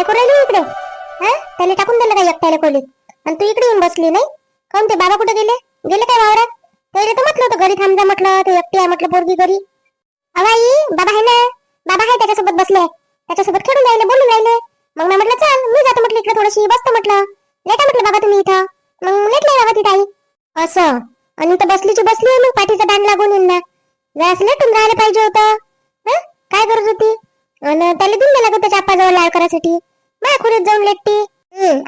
काय करू राहिली इकडे? हा? त्याला टाकून दिलं का एकट्याला खोलीत आणि तू इकडे येऊन बसली नाही? काऊन ते बाबा कुठे गेले? गेले काय वावरात? त्याला तर म्हटलं होतं घरी थांब जा म्हटलं ते एकटी आहे म्हटलं पोरगी घरी. अवाई बाबा आहे ना? बाबा आहे त्याच्यासोबत बसले. त्याच्यासोबत खेळून राहिले बोलून राहिले. मग मी म्हटलं चल मी जातो म्हटलं इकडे थोडीशी बसतो म्हटलं. लेटा म्हटलं बाबा तुम्ही इथं. मग लेटले बाबा तिथं आई. असं. आणि तर बसलीची बसली मग पाठीचा दांड लागून येईन ना. जरास लेटून राहायला पाहिजे होतं. काय गरज होती? आणि त्याला देऊन द्यायला लागत त्याच्या आप्पाजवळ लाळ करायसाठी. माझ्या खुरीत जाऊन लेटती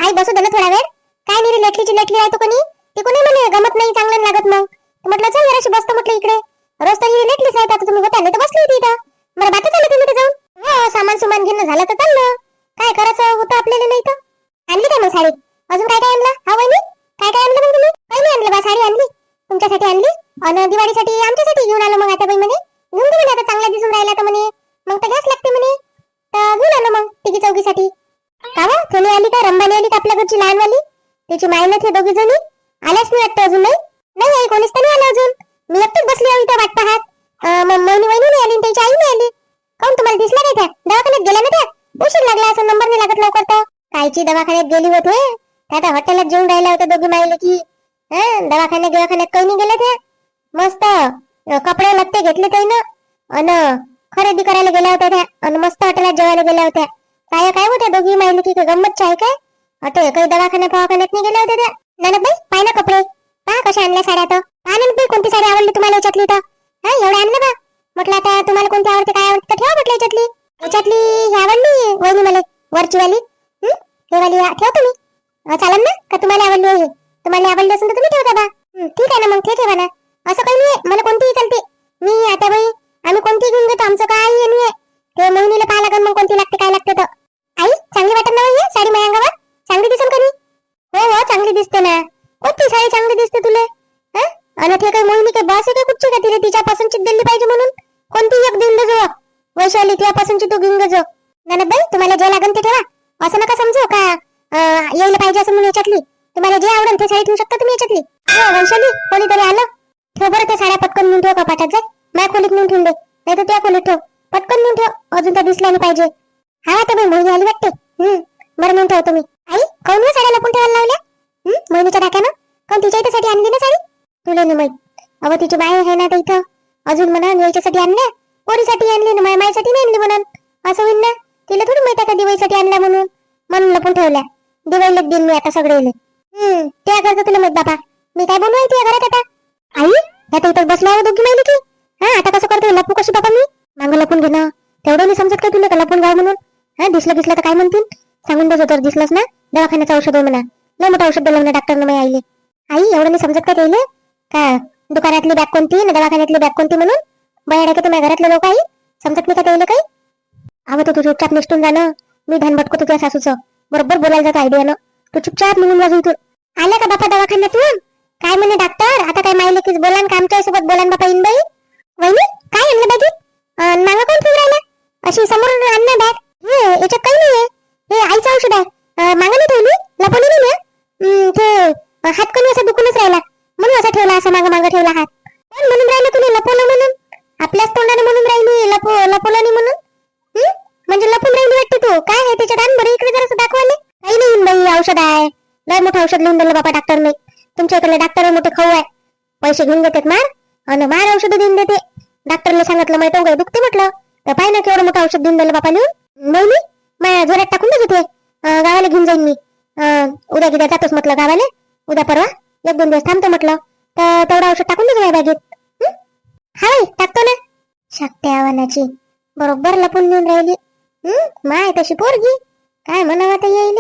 आई बसू दे थोडा वेळ. काय नाही रे लेटलीची लेटली आहे तो कोणी? ती कोणी म्हणे गमत नाही चांगलं नाही लागत मग. म्हटलं चल जराशी बसतो म्हटलं इकडे. रोज तर ही लेटलीच आहे आता तुम्ही होता नाही तर बसली होती इथं. मला बाकी चाललं तुम्ही जाऊन? हो सामान सुमान घेणं झालं तर चाललं. त्याची माय नाही दोघी जणी? आल्याच नाही वाटतं अजून नाही नाही आई कोणीच तर नाही आलं अजून. मी एकटीच बसली आहे इथं वाट पाहत. वहिनी नाही आली त्याची आई नाही आली. काऊन तुम्हाला दिसला काय त्या दवाखान्यात गेल्या ना त्या? उशीर लागला असं नंबर नाही लागत लवकर तर. कायची दवाखान्यात गेली होत होय. त्या आता हॉटेलात जेवून राहिल्या होत्या दोघी मायले की. दवाखान्यात दवाखान्यात काही नाही गेले त्या. मस्त कपडे लत्ते घेतले त्यानं अन खरेदी करायला गेल्या होत्या त्या. अन मस्त हॉटेलात जेवायला गेल्या होत्या. काय काय होत्या दोघी मायले की काय गंमत आहे काय? हॉटेल काही दवाखान्यात दवाखान्यात नाही गेल्या होत्या त्या. ननदबाई पाय ना कपडे. पहा कशा आणल्या साड्या तर पहा ननदबाई कोणती साडी आवडली तुम्हाला याच्यातली तर? हा एवढ्या आणलं बा. म्हटलं आता तुम्हाला कोणती आवडते काय आवडते ठेवा म्हटलं याच्यातली. याच्यातली ही आवडली वहिनी मला वरची वाली हं? हे वाली आ- ठेवा तुम्ही. अं, चालेल ना का तुम्हाला आवडली आहे? तुम्हाला आवडली असेल तर तुम्ही ठेवता बा. हं, ठीक आहे ना मग ते ठेवा ना असं काही नाही मला कोणतीही चालते. मी आता बाई आम्ही कोणती घेऊन घेतो आमचं काही हे नाही ते मोहिनीला पाहा लागेल मग कोणती लागते काय लागते तर. आई चांगली वाटत ना बाई साडी माझ्या अंगावर? चांगली दिसेल का नाही हो हो चांगली दिसते ना. कोणती साडी चांगली दिसते तुले? हं? आणि ते काही मोहिनी काही बस आहे का कुठची का तिने तिच्यापासून पसंतची दिली पाहिजे म्हणून? कोणती एक देऊन जो? वैशाली तिच्यापासूनची पसंतची तू घेऊन नाना बाई तुम्हाला जे लागेल ते ठेवा. असं नका समजू का? यायला पाहिजे असं म्हणून याच्यातली. तुम्हाला जे आवडेल ते साडी ठेवू शकता तुम्ही याच्यातली. हो वैशाली कोणीतरी आलं? ठेव बरं त्या साड्या पटकन नेऊन ठेव कपाटात जा. माझ्या खोलीत नेऊन ठेवून दे. नाही तर त्या खोलीत ठेव. पटकन नेऊन ठेव. अजून तर दिसल्या नाही पाहिजे. हा तर बाई मोहिनी आली वाटते. हम्म बरं नेऊन ठेव तुम्ही. आई काऊन साड्या लपून ठेवायला लावल्या हम्म मोहिनीच्या कोण तिच्या इथेसाठी आणली ना साडी? तुला नाही माहीत अव तिची बाय आहे ना इथं. अजून म्हणा याच्यासाठी आणल्या? पोरीसाठी आणली ना माझ्या मायसाठी नाही आणली म्हणून? असं होईल ना? तिला थोडी माहीत का दिवाळीसाठी आणल्या म्हणून? म्हणून लपून ठेवल्या. दिवाळीला देईन मी आता सगळे हम्म त्या घरचं तुला माहीत बाबा मी काय बनवाय तुझ्या घरात आता? आई आता इथं बसल्यावर दोघी माहिती की हा आता कसं करते लपू कशी बाबा मी? मागं लपून घेणं तेवढं नाही समजत काय तुला का लपून घ्यावं म्हणून? हा दिसलं दिसलं तर काय म्हणतील? सांगून देतो तर दिसलंच ना. दवाखान्याचं औषध आहे म्हणा. लय मोठं औषध दिलं म्हणा डॉक्टरनं मी आईले. आई एवढं नाही समजत का त्याले का दुकानातली बॅग कोणती ना दवाखान्यातली बॅग कोणती म्हणून? बयाडे की तुम्ही घरातले लोक आई समजत नाही का त्याले काही? अगं तू तुझ्या चुपचाप निष्ठून जाणं मी धनभटको तुझ्या सासूचं. बरोबर बोलायला जात आयडियानं तू चुपचाप निघून जा तू आल्या का बापा दवाखान्यातून? काय म्हणे डॉक्टर आता काय माहिले की बोला का आमच्यासोबत बोला बापा इन बाई? वहिनी काय आणलं बॅगीत मागं कोण ठेवून राहिलं अशी समोर आणलं बॅग हे याच्यात काही नाहीये. हे आईचं औषध आहे. मागणी ठेवली? लपवली नाही ना? ते हात कमी असा दुखूनच राहिला. म्हणून असा ठेवला असा माग माग ठेवला हात. पण म्हणून राहिलं तुम्ही लपवलं म्हणून. आपल्याच तोंडाने म्हणून राहिली लप लपवलं नाही म्हणून. म्हणजे लपून राहिली वाटते तू. काय आहे त्याच्यात? आण बरं इकडे जरा दाखवाले काही नाही बाई औषध आहे. लय मोठं औषध लिहून दिलं बाबा डॉक्टरने तुमच्या इकडले डॉक्टर मोठे खाऊ आहे. पैसे घेऊन देतात मार. आणि मार औषध देऊन देते. डॉक्टरने सांगितलं माहिती दुखते म्हटलं. तर पाय केवढं मोठं औषध देऊन दिलं बापा लिहून नाही मी माझ्या जोरात टाकून देत होते अं, गावाला घेऊन जाईन मी अं, उद्या गिद्या जातोच म्हटलं गावाले? उद्या परवा? एक दोन दिवस थांबतो म्हटलं. तर तेवढं औषध टाकून देतो माझ्या बॅगेत हा? टाकतो ना. शकते आव्हानाची. बरोबर लपून नेऊन राहिली. माय तशी पोरगी. काय म्हणावं आता येईल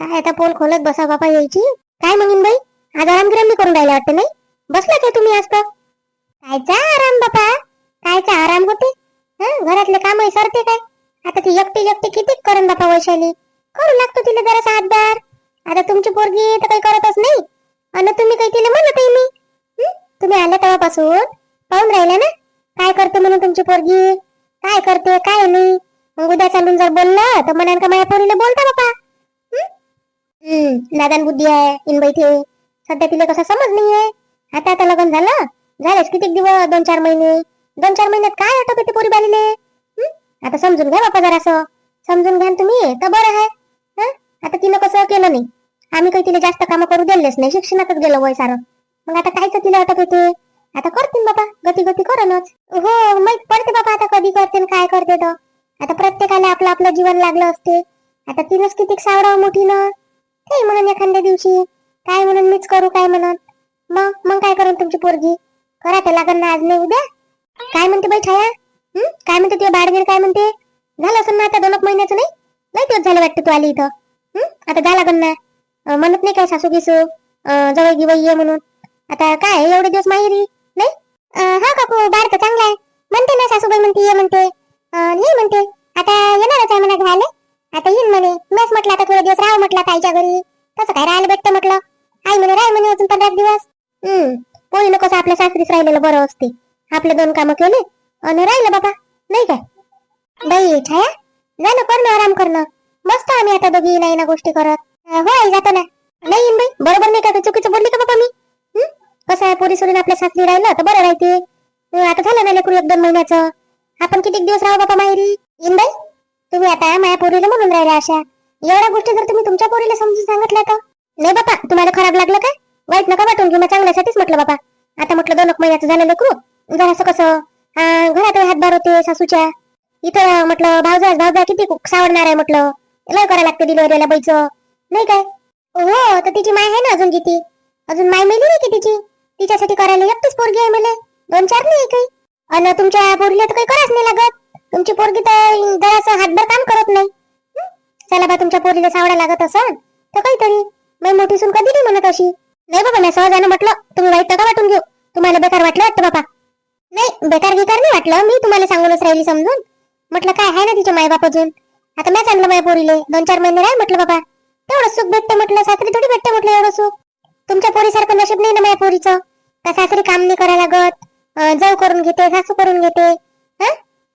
काय आता पोल खोलत बसा बापा यायची? काय म्हणून बाई? आज आराम गिराम करून राहिला वाटतं नाही? बसला काय तुम्ही आज तर. कायचा आराम बापा? कायचा आराम होते? घरातले काम सरते काय? आता ती एकटी एकटी किती करण बापा वैशाली? करू लागतो तिला जरा हातभार. आता तुमची पोरगी तर काही करतच नाही. आणि तुम्ही काही तिला म्हणतही मी. तुम्ही आल्या तेव्हापासून? पाहून राहिला ना? काय करते म्हणून तुमची पोरगी? काय करते? काय नाही? मग उद्या चालून जर बोललं तर म्हणाल का माझ्या पोरीला बोलता बापा? नादान बुद्धी आहे इनबाई ते. सध्या तिला कसं समज नाहीये आता आता लग्न झालं. झालेच किती दिवस? दोन चार महिने. दोन चार महिन्यात काय आटोप ते पोरी बालीले आता समजून घ्या बापा जरासं. समजून घ्या तुम्ही तर बरं आहे. आता तिनं कसं केलं नाही? आम्ही काही तिला जास्त कामं करू दिलेच नाही शिक्षणातच गेलो वय सारं. मग आता कायच तिला अटक येते आता करतील बाबा गती गती करणच. हो माहीत पडते बाबा आता कधी करते काय करते तर आता प्रत्येकाला आपलं आपलं जीवन लागलं असते. आता तिनंच किती सावराव मोठीनं. ते म्हणून एखाद्या दिवशी? काय म्हणून मीच करू काय म्हणत मग मग काय करून तुमची पोरगी? करा ते लागण ना आज नाही उद्या? काय म्हणते बाई छाया काय म्हणते तुझ्या बाडगीर काय म्हणते? झालं असं ना आता दोन महिन्याचं नाही? नाही दिवस झालं वाटतं तू आली इथं. आता जा लागन ना. म्हणत नाही काय सासू गिसू? जवळ गिवई ये म्हणून. आता काय एवढे दिवस माहेरी? नाही? हा काकू बार तर चांगला आहे. म्हणते ना सासूबाई म्हणते ये म्हणते. नाही म्हणते. आता येणारच आहे म्हणा घ्यायला. आता येईन म्हणे. मीच म्हटलं आता थोडे दिवस राह म्हटलं आता आईच्या घरी. तसं काय राहायला भेटतं म्हटलं. आई म्हणे राह म्हणे अजून पंधरा दिवस. हम्म पोरीनं कसं आपल्या सासरीच राहिलेलं बरं असते. आपले दोन कामं केले आता नाही ना गोष्टी करत? हो आई जातो ना. नाही बाई बरोबर नाही का? चुकीचं बोलली का बाबा मी? कसं आहे पोरी सोडून आपल्या सासरी राहिलं? तर बरं राहते. आता झालं ना लेकरू एक दोन महिन्याचं. आपण किती दिवस राहू बाबा माहेरी? येईन बाई तुम्ही आता माझ्या पोरीला म्हणून राहिल्या अशा. एवढ्या गोष्टी जर तुम्ही तुमच्या पोरीला समजून सांगितल्या तर? नाही बाबा तुम्हाला खराब लागलं का वाईट नका वाटून घेऊ मग चांगल्यासाठीच म्हटलं बाबा. आता म्हटलं दोन एक महिन्याचं झालं लेकरू. जरासं कसं? घरात हातभार होते सासूच्या. इथं म्हटलं भावजा भावजा किती सावडणार आहे म्हटलं. लय करा लागते डिलिव्हरीला बाईचं. नाही काय? हो तर तिची माय आहे ना अजून किती अजून माय मेली नाही की तिची? तिच्यासाठी करायला एकटीच पोरगी आहे मला. दोन चार नाही काही. अन तुमच्या पोरीला तर काही करायच नाही लागत. तुमची पोरगी तर जरासं हातभर काम करत नाही. चला बा तुमच्या पोरीला सावडा लागत असेल तर काहीतरी. मी मोठी सून कधी नाही म्हणत अशी. नाही बाबा मी सहजानं म्हटलं तुम्ही वाईट का वाटून घेऊ. तुम्हाला बेकार वाटलं वाटतं बाबा नाही बेकार गिकार नाही वाटलं. मी तुम्हाला सांगूनच राहिली समजून. म्हटलं काय आहे ना तिचे मायबाप अजून? आता मी आणलं माझ्या पोरीले. दोन चार महिने राहील म्हटलं बाबा. तेवढं सुख भेटते म्हटलं सासरी थोडी भेटते म्हटलं एवढं सुख. तुमच्या पोरीसारखं नशीब नाही ना माझ्या पोरीचं. का सासरी काम नाही करायला लागत? जाऊ करून घेते सासू करून घेते.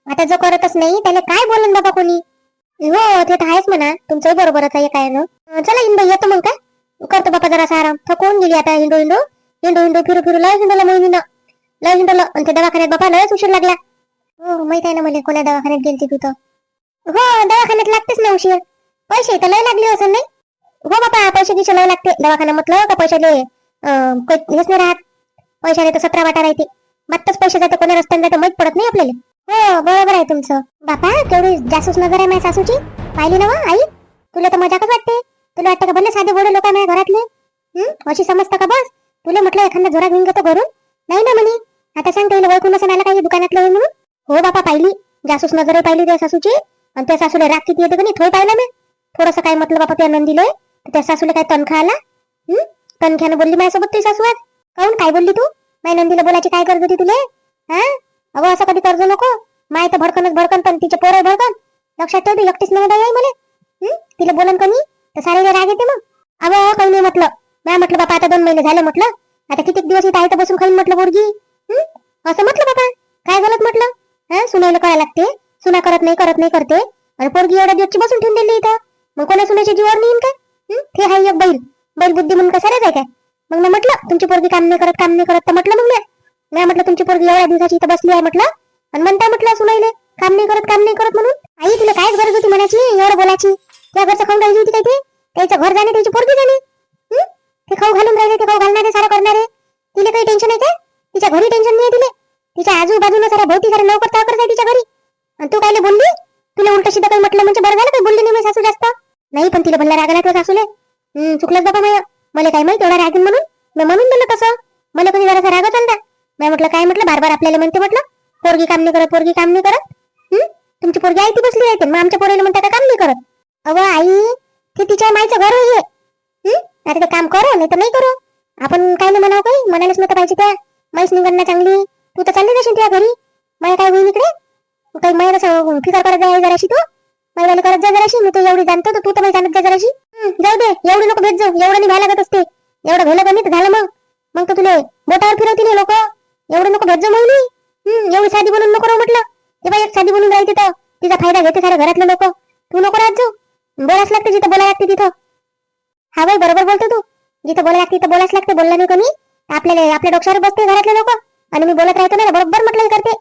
आता जो करतच नाही त्याला काय बोलन बाबा कोणी? हो ते तर आहेच म्हणा. तुमचंही बरोबरच आहे काय ना? चला येईन येतो मग काय? करतो बाबा जरासा आराम. थकून गेली आता हिंडू हिंडू. हिंडू हिंडू फिरू फिरू. लय हिंडलं मोहिनीनं लय हिंडलं. आणि त्या दवाखान्यात बाबा लयच उशीर लागला. हो माहीत आहे ना मला कोण्या दवाखान्यात गेलती तू तर. हो दवाखान्यात लागतेच ना उशीर. पैसे तर लय लागले असं नाही? हो बापा पैसे गिसे लय लागते. दवाखाना म्हटलं का पैशाले काही हेच नाही राहत. पैशाने तर सतरा वाटा राहते. मात्रच पैसे जाते कोणा रस्त्याने जाते माहीत पडत नाही आपल्याला. हो बरोबर आहे तुमचं. बापा केवढी जासूस नजर आहे माझ्या सासूची? पाहिली ना आई? तुला तर मजाकच वाटते. तुला वाटतं का भले साधे गोडे लोक आहे माझ्या घरातले? अशी समजतं का बस? तुला म्हटलं एखादा जोरा घेऊन घेतो घरून नाही ना म्हणे. आता सांग तुला ओळखून असं मला काही दुकानातलं म्हणून? हो बापा पाहिली. जासूस नजर पाहिली त्या सासूची. आणि त्या सासूला राग किती येते का नाही? थोडी पाहिलं मी. थोडस काय म्हटलं बापा त्या नंदीले त्या सासूला काय तनखा आला? हम्म तनख्यानं बोलली माझ्यासोबत तुझी सासू आज. काऊन? काय बोलली तू? माई नंदीला बोलायची काय कर्ज होती तुले? हा? अगं असं कधी कर्ज नको. माय तर भडकनच भडकन पण तिचे पोरं भडकन. लक्षात ठेव तू एकटीच नाही आहे मला. हम्म तिला बोलन कमी तर सारे राग येते मग. अगं हो, काही नाही म्हटलं. नाही म्हटलं बापा आता दोन महिने झाले म्हटलं. आता किती दिवस इथं आहे तर बसून खाईन म्हटलं बोरगी हम्म असं म्हटलं बापा काय झालं म्हटलं? हा? सुनायला कळायला लागते. सुना करत नाही करत नाही करते. आणि पोरगी एवढ्या दिवसची बसून ठेवून दिली इथं. मग कोणा सुनाच्या जीवावर नाही काय ते आहे एक बैल. बैल बुद्धी म्हणून कसा आहे काय? मग मी म्हटलं तुमची पोरगी काम नाही करत काम नाही करत. तर म्हटलं मग मी. म्हटलं तुमची पोरगी एवढ्या दिवसाची इथं बसली आहे म्हटलं. आणि म्हणता म्हटलं सुनाईले काम नाही करत काम नाही करत म्हणून. आई तुला कायच गरज होती म्हणायची? एवढं बोलायची. त्या घरचं खाऊन राहिली होती काय ते? त्याचं घर जाणे त्याची पोरगी जाणे. ते खाऊ घालून राहिले ते खाऊ घालणारे सारं करणारे. तिला काही टेन्शन आहे काय? तिच्या घरी टेन्शन नाही तिले. तिच्या आजूबाजूला सारा भोवती सारा नोकर चाकर आहे तिच्या घरी आणि तू कायले बोलली तुला उलट सिद्ध काही म्हटलं म्हणजे बरं झालं काही बोलली नाही माझी सासू जास्त नाही पण तिला भल्ला रागाला तुझ्या सासूले हं, चुकलंच बाबा माय मला काय माहीत एवढा रागीन म्हणून मी म्हणून दिलं तसं मला कधी जरासा राग चालता मी म्हटलं काय म्हटलं बार बार आपल्याला म्हणते म्हटलं पोरगी काम नाही करत पोरगी काम नाही करत? हम्म तुमची पोरगी आई ती बसली आहे मग आमच्या पोरीला म्हणता का काम नाही करत. अव आई ते तिच्या माईचं घर आहे. हम्म आता ते काम करो नाही तर नाही करो. आपण काय नाही म्हणावं काही? म्हणायलाच नव्हतं पाहिजे त्या. माईस निघणं चांगली. तू तर चालली नसेल तुझ्या घरी. मला काय होईल इकडे? काही महिला फिकर करत जाय जराशी तू. मला करत जा जराशी. मी तू एवढी जाणतो तर तू तर मला जाणत जा जराशी. जाऊ दे. एवढी नको भेट जाऊ. एवढं नाही व्हायला लागत असते. एवढं भेलं कमी तर झालं मग. मग तर तुला बोटावर फिरवतील लोक. एवढं नको भेट जाऊ मग नाही एवढी साधी बनून नको राहू म्हटलं. ते बाई एक साधी बनून राहील तिथं. तिचा फायदा घेते सारे घरातले लोक. तू नको राहत जाऊ. बोलाच लागते जिथं बोलायला लागते तिथं. हा बाई बरोबर बोलतो तू. जिथं बोलायला लागते तिथं बोलाच लागते बोलला नाही कोणी आपल्याला आपल्या डोक्यावर बसते घरातले लोक. आणि मी बोलत राहतो ना बरोबर म्हटलं करते.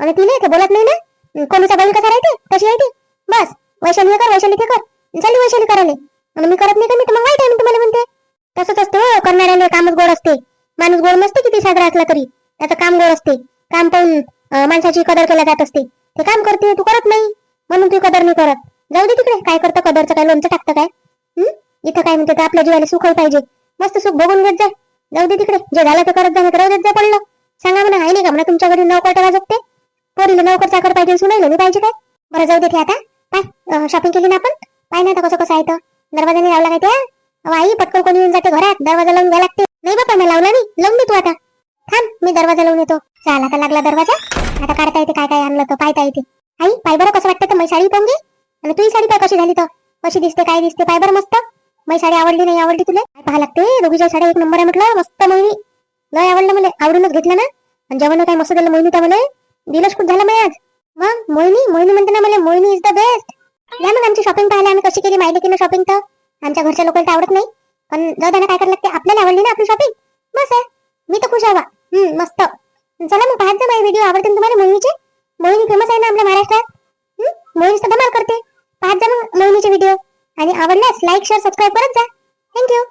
आणि तिने ते बोलत नाही ना. कोणीचा बैल कसा राहते? तशी आहे ती. बस वैशाली कर वैशाली ते कर. चालली वैशाली करायला. आणि मी करत नाही का मी तर मग वाईट आहे मी तुम्हाला म्हणते. तसंच असते हो. करणाऱ्याला कामच गोड असते. माणूस गोड नसते किती साजरा असला तरी. त्याचं काम गोड असते. काम पाहून माणसाची कदर केल्या जात असते. ते काम करते तू करत नाही. म्हणून तू कदर नाही करत. जाऊ दे तिकडे काय करतं कदरचं काय लोणचं टाकतं काय? हम्म इथं काय म्हणते आपल्या जीवाला सुखही पाहिजे. मस्त सुख बघून घेत जा. जाऊ दे तिकडे जे झालं ते करत जाऊ राहू देत जा पडलं. सांगा म्हणा आहे नाही का म्हणा तुमच्या घरी नौकर टेवा जगते पोरीला नोकर चाकर पाहिजे सुनायला नाही पाहिजे काय? बरं जाऊ दे ते आता. पाय शॉपिंग केली ना आपण? पाय ना आता कसं कसं आहे तर दरवाजा नाही लावला काय ते? आई पटकन कोणी येऊन जाते घरात. दरवाजा लावून घ्या लागते. नाही बापा मी लावला नाही. लावून दे तू आता. थांब मी दरवाजा लावून येतो. चाल आता लागला दरवाजा. आता काढता येते काय काय आणलं तर पाहता येते. आई पाय बरं कसं वाटतं तर साडी पाहून घे. आणि तुझी साडी पाय कशी झाली तर? कशी दिसते काय दिसते पाय बरं मस्त? माझी साडी आवडली नाही आवडली तुला? काय पाहा लागते दोघीच्या साड्या एक नंबर आहे म्हटलं मस्त मोहिनी. लय आवडलं मला आवडूनच घेतलं ना. आणि जेवण काय मस्त दिलं मोहिनी तर मला. दिलंच खूप झालं मी आज. मग मोहिनी मोहिनी म्हणते ना मला मोहिनी इज द बेस्ट या मग आमची शॉपिंग पाहायला आम्ही कशी केली माहिती केली शॉपिंग तर? आमच्या घरच्या लोकांना आवडत नाही. पण जाऊ द्या काय करायला लागते आपल्याला आवडली ना आपली शॉपिंग बस आहे. मी तर खुश हवा. हम्म मस्त. चला मग पाहत जा माझे व्हिडिओ आवडते ना तुम्हाला? मोहिनीचे? मोहिनी फेमस आहे ना आपल्या महाराष्ट्रात? हम्म? मोहिनी तर धमाल करते. पाहत जा मग मोहिनीचे व्हिडिओ आणि आवडल्यास लाईक शेअर सबस्क्राईब करत जा. थँक्यू